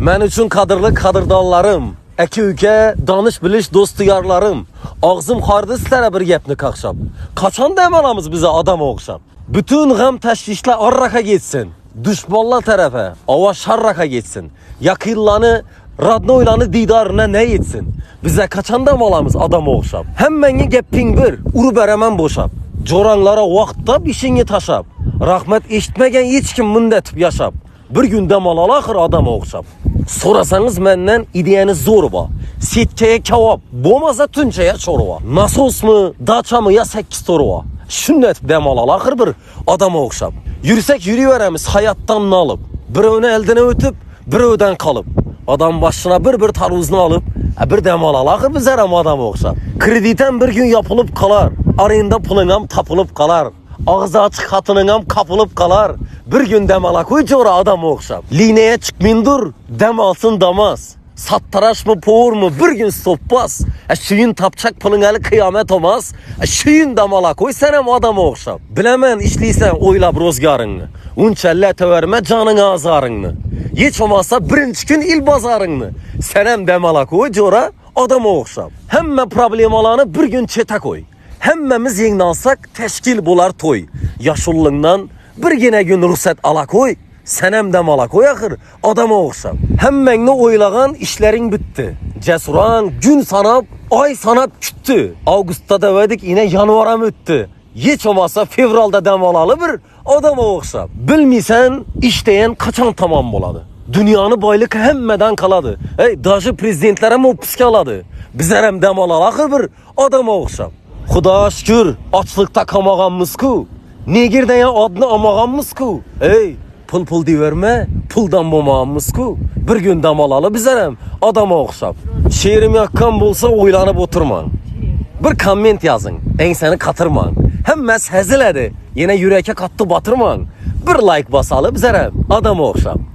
Men üçün qadırlı qadırdonlarim, aka uka, donish bilish do'st diyarlarim. Og'zim xordi sizlarga bir gapni qaqshab. Qachon dam olamiz biza odam o'xshab? Bütün g'am tashvishlar orraqa ketsin. Dushmonlar tarafa, ova sharraqa ketsin. Yaqinlarni, radnoylarni didorina ne yetsin? Biza qachon dam olamiz odam o'xshab? Hammanga gaping bir, urib beraman bo'shab. Jo'ranglara vaqtda ishingni tashab. Rahmat eshitmagan hech kim munda tib yashab. Bir gün dam olal axir odam o'xshab. So'rasangiz mendan ideyaniz zo'r bor. Setkaya kavob, bo'lmasa tunchaya chorva. Nasosmi, dachami yo 8 to'rva. Shunday etib dam olal axir bir odam o'xshab. Yursak yuraveramiz hayotdan nolib. Birovni eldan o'tib, birovdan qolib. Odam boshina bir bir tarvuzni olib, a, bir dam olal axir bizlar ham odam o'xshab. Kreditan bir gün yapılıp qalar, arenda puling ham topilib qalar. Ağzı açık xatının ham kapılıp qalar. Bir gün dam ala qo'y jo'ra odam o'xshab. Liniyaya chiqmin dur, dam olsin damas. Sattaraşmı poğurmu bir gün stoppas. E şuyun tapçak pulun ali kıyamet olmaz. E şuyun damala koy sen hem adama okşap. Bilemen işliysen oylap rozgarını. Unça verme canın azarını. Hiç olmazsa birinci gün il bazarını. Sen hem demala koy cora adama okşap. Hemme problemalarını bir gün çete koy. Hemmemiz yengni alsak teşkil bular toy. Yaşullığından bir gene gün ruhsat ala koy. Sen hem de mala koy axir adama o'xshab. Hammangni o'ylagan ishlaring bitdi. Jasurang gün sanab, oy sanab kutdi. Avgustda davadik ina yanvar ham o'tdi. Hech olmasa fevralda dam olali bir odama o'xshab. Bilmaysan, ishtayan qachon tamom bo'ladi. Dunyoni boylik hammadan qoladi. Ey, daji prezidentlar ham o'ppisga oladi. Bizlar ham dam olali axir bir o'xshab. Xudo shukr, ochliqda qolmaganmiz-ku. Negirdan ya odni olmaganmiz-ku. Ey, pul pul deyiverme, puldan bo'lmaganmiz-ku. Bir gün dam olalı bizlar ham odamga o'xshab. She'rim yoqqan bo'lsa o'ylanib o'tirmang. Bir komment yozing, engsani qatirmang. Hammasi haziladi. Yana yurakka qattiq botirmang. Bir like bosali bizlar ham odamga o'xshab.